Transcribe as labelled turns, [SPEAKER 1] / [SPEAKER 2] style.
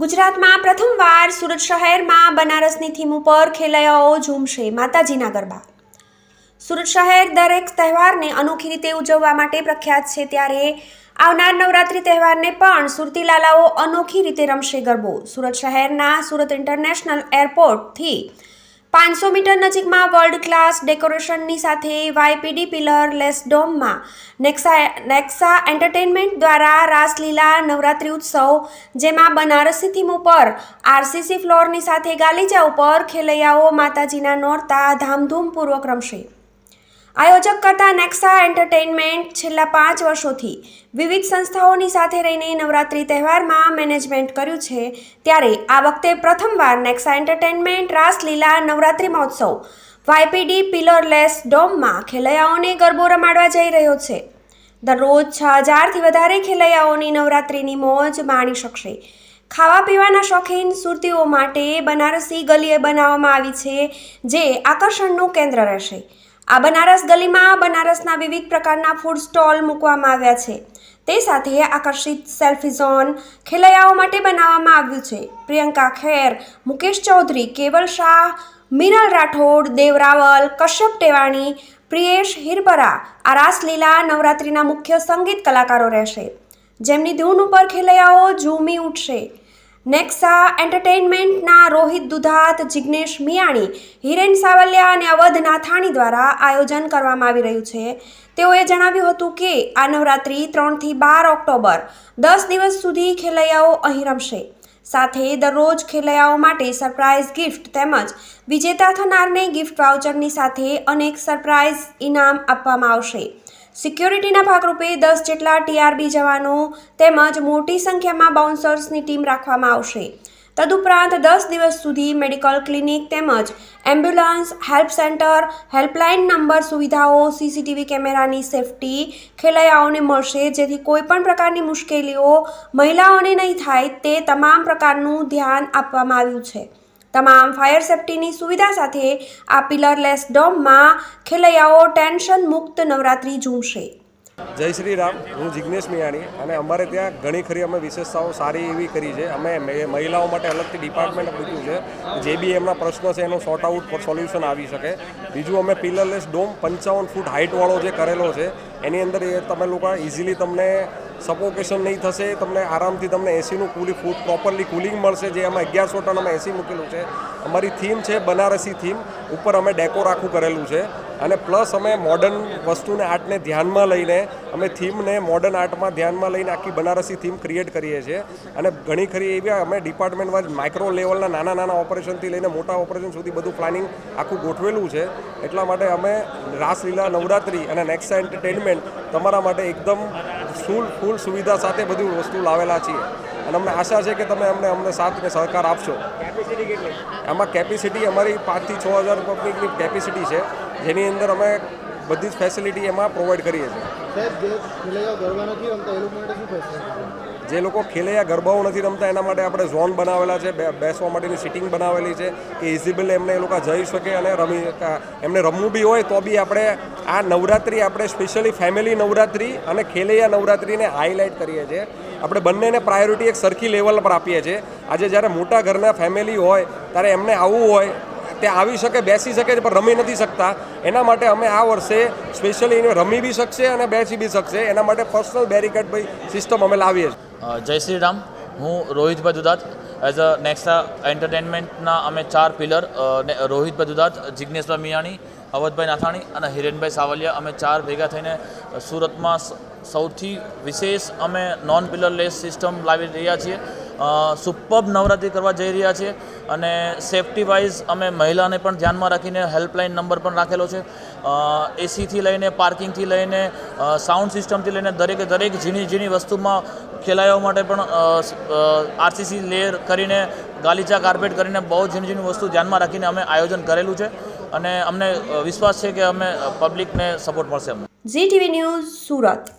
[SPEAKER 1] ગુજરાતમાં પ્રથમવાર સુરત શહેરમાં બનારસની થીમ ઉપર ખેલૈયાઓ ઝૂમશે માતાજીના ગરબા. સુરત શહેર દરેક તહેવારને અનોખી રીતે ઉજવવા માટે પ્રખ્યાત છે ત્યારે આવનાર નવરાત્રિ તહેવારને પણ સુરતી લાલાઓ અનોખી રીતે રમશે ગરબો. સુરત શહેરના સુરત ઇન્ટરનેશનલ એરપોર્ટથી પાંચસો મીટર નજીકમાં વર્લ્ડ ક્લાસ ડેકોરેશનની સાથે વાયપીડી પિલર લેસ ડોમમાં નેક્સા નેક્સા એન્ટરટેનમેન્ટ દ્વારા રાસલીલા નવરાત્રિ ઉત્સવ, જેમાં બનારસી થીમ ઉપર આરસીસી ફ્લોરની સાથે ગાલીચા ઉપર ખેલૈયાઓ માતાજીના નોરતા ધામધૂમપૂર્વક રમશે. આયોજક કરતા નેક્સા એન્ટરટેઇનમેન્ટ છેલ્લા પાંચ વર્ષોથી વિવિધ સંસ્થાઓની સાથે રહીને નવરાત્રિ તહેવારમાં મેનેજમેન્ટ કર્યું છે. ત્યારે આ વખતે પ્રથમવાર નેક્સા એન્ટરટેઇનમેન્ટ રાસલીલા નવરાત્રિ મહોત્સવ વાયપીડી પિલરલેસ ડોમમાં ખેલૈયાઓને ગરબો રમાડવા જઈ રહ્યો છે. દરરોજ છ હજારથી વધારે ખેલૈયાઓની નવરાત્રિની મોજ માણી શકશે. ખાવા પીવાના શોખીન સુરતીઓ માટે બનારસી ગલીએ બનાવવામાં આવી છે, જે આકર્ષણનું કેન્દ્ર રહેશે. આ બનારસ ગલીમાં બનારસના વિવિધ પ્રકારના ફૂડ સ્ટોલ મૂકવામાં આવ્યા છે. તે સાથે આકર્ષિત સેલ્ફી ઝોન ખેલૈયાઓ માટે બનાવવામાં આવ્યું છે. પ્રિયંકા ખેર, મુકેશ ચૌધરી, કેવલ શાહ, મિનલ રાઠોડ દેવ રાવલ કશ્યપ ટેવાણી, પ્રિયેશ હિરપરા આ રાસલીલા નવરાત્રિના મુખ્ય સંગીત કલાકારો રહેશે. જેમની ધૂન ઉપર ખેલૈયાઓ ઝૂમી ઉઠશે. નેક્સા એન્ટરટેઇનમેન્ટના રોહિત દુધાત, જિગ્નેશ મિયાણી, હિરેન સાવલિયા અને અવધ નાથાણી દ્વારા આયોજન કરવામાં આવી રહ્યું છે. તેઓએ જણાવ્યું હતું કે, આ નવરાત્રિ ત્રણથી બાર ઓક્ટોબર, દસ દિવસ સુધી ખેલૈયાઓ અહીં રમશે. સાથે દરરોજ ખેલૈયાઓ માટે સરપ્રાઇઝ ગિફ્ટ તેમજ વિજેતા થનારને ગિફ્ટ વાઉચરની સાથે અનેક સરપ્રાઇઝ ઇનામ આપવામાં આવશે. સિક્યોરિટીના ભાગરૂપે દસ જેટલા ટીઆરબી જવાનો તેમજ મોટી સંખ્યામાં બાઉન્સર્સની ટીમ રાખવામાં આવશે. તદુપરાંત દસ દિવસ સુધી મેડિકલ ક્લિનિક તેમજ ambulance, help centre, helpline number સુવિધાઓ, સીસીટીવી કેમેરાની સેફટી, ખેલૈયાઓને મળશે. જેથી કોઈપણ પ્રકારની મુશ્કેલીઓ મહિલાઓને નહીં થાય તે તમામ પ્રકારનું ધ્યાન આપવામાં આવ્યું છે. તમામ ફાયર સેફટીની સુવિધા સાથે આ પિલરલેસ ડોમમાં ખેલૈયાઓ ટેન્શન મુક્ત નવરાત્રિ ઝૂમશે.
[SPEAKER 2] જય શ્રી રામ, હું જિગ્નેશ મિયાણી અને અમારે ત્યાં ઘણી ખરી અમે વિશેષતાઓ સારી એવી કરી છે. અમે મહિલાઓ માટે અલગથી ડિપાર્ટમેન્ટ મૂક્યું છે. જે બી એમના પ્રશ્નો છે એનું સોર્ટ આઉટ સોલ્યુશન આવી શકે. બીજું અમે પિલરલેસ ડોમ પંચાવન ફૂટ હાઇટવાળો જે કરેલો છે, એની અંદર એ તમે લોકો ઇઝીલી તમને સફોકેશન નહીં થશે, તમને આરામથી તમને એસીનું કુલી ફૂડ પ્રોપરલી કુલિંગ મળશે, જે અમે અગિયારસો ટન અમે એસી મૂકેલું છે. અમારી થીમ છે બનારસી થીમ ઉપર અમે ડેકોર આખું કરેલું છે. અને પ્લસ અમે મોડર્ન વસ્તુને આર્ટને ધ્યાનમાં લઈને, અમે થીમને મોડર્ન આર્ટમાં ધ્યાનમાં લઈને આખી બનારસી થીમ ક્રિએટ કરીએ છીએ. અને ઘણી ખરી એવી અમે ડિપાર્ટમેન્ટ વાઇઝ માઇક્રો લેવલના નાના નાના ઓપરેશનથી લઈને મોટા ઓપરેશન સુધી બધું પ્લાનિંગ આખું ગોઠવેલું છે. એટલા માટે અમે રાસલીલા નવરાત્રિ અને નેક્સા એન્ટરટેનમેન્ટ તમારા માટે એકદમ ફૂલ ફૂલ સુવિધા સાથે બધી વસ્તુ લાવેલા છીએ. અને અમને આશા છે કે તમે અમને અમને સાથ અને સહકાર આપશો. આમાં કેપેસિટી અમારી પાંચથી છ હજાર પબ્લિકની કેપેસિટી છે. જેની અંદર અમે બધી જ ફેસિલિટી એમાં પ્રોવાઈડ કરીએ છીએ.
[SPEAKER 3] જે લોકો
[SPEAKER 2] ખેલે ખેલૈયા ગરબાઓ નથી રમતા, એના માટે આપણે ઝોન બનાવેલા છે બેસવા માટેની સિટિંગ બનાવેલી છે, કે ઇઝીબલ એમને એ લોકો જઈ શકે અને રમી એમને રમવું બી હોય તો બી આપણે આ નવરાત્રિ આપણે સ્પેશિયલી ફેમિલી નવરાત્રિ અને ખેલૈયા નવરાત્રિને હાઇલાઇટ કરીએ છીએ. આપણે બંનેને પ્રાયોરિટી એક સરખી લેવલ પર આપીએ છીએ. આજે જ્યારે મોટા ઘરના ફેમિલી હોય, ત્યારે એમને આવવું હોય, તે આવી શકે, બેસી શકે પણ રમી નથી શકતા. એના માટે અમે આ વર્ષે સ્પેશિયલી એને રમી બી શકશે અને બેસી બી શકશે. એના માટે પર્સનલ બેરિકેડ ભાઈ સિસ્ટમ અમે લાવીએ છીએ.
[SPEAKER 4] જય શ્રી રામ. હું રોહિતભાઈ દુધાત એઝ અ નેક્સા એન્ટરટેનમેન્ટના અમે ચાર પિલર રોહિતભાઈ દુધાત જિજ્ઞેશભાઈ મિયાણી અવધભાઈ નાથાણી અને હિરેનભાઈ સાવલિયા અમે ચાર ભેગા થઈને સુરતમાં સૌથી વિશેષ અમે નોન પિલર લેસ સિસ્ટમ લાવી રહ્યા છીએ. સુપર નવરાત્રિ કરવા જઈ રહ્યા છીએ. અને સેફટી વાઇઝ અમે મહિલાને પણ ધ્યાનમાં રાખીને હેલ્પલાઇન નંબર પણ રાખેલો છે. એસીથી લઈને પાર્કિંગથી લઈને સાઉન્ડ સિસ્ટમથી લઈને દરેકે દરેક ઝીણી ઝીણી વસ્તુમાં ખેલાડીઓ માટે પણ આરસીસી લેયર કરીને, ગાલીચા કાર્પેટ કરીને બહુ ઝીણી ઝીણી વસ્તુ ધ્યાનમાં રાખીને અમે આયોજન કરેલું છે. અને અમને વિશ્વાસ છે કે અમે પબ્લિકને સપોર્ટ મળશે અમને.
[SPEAKER 1] Zee TV news Surat.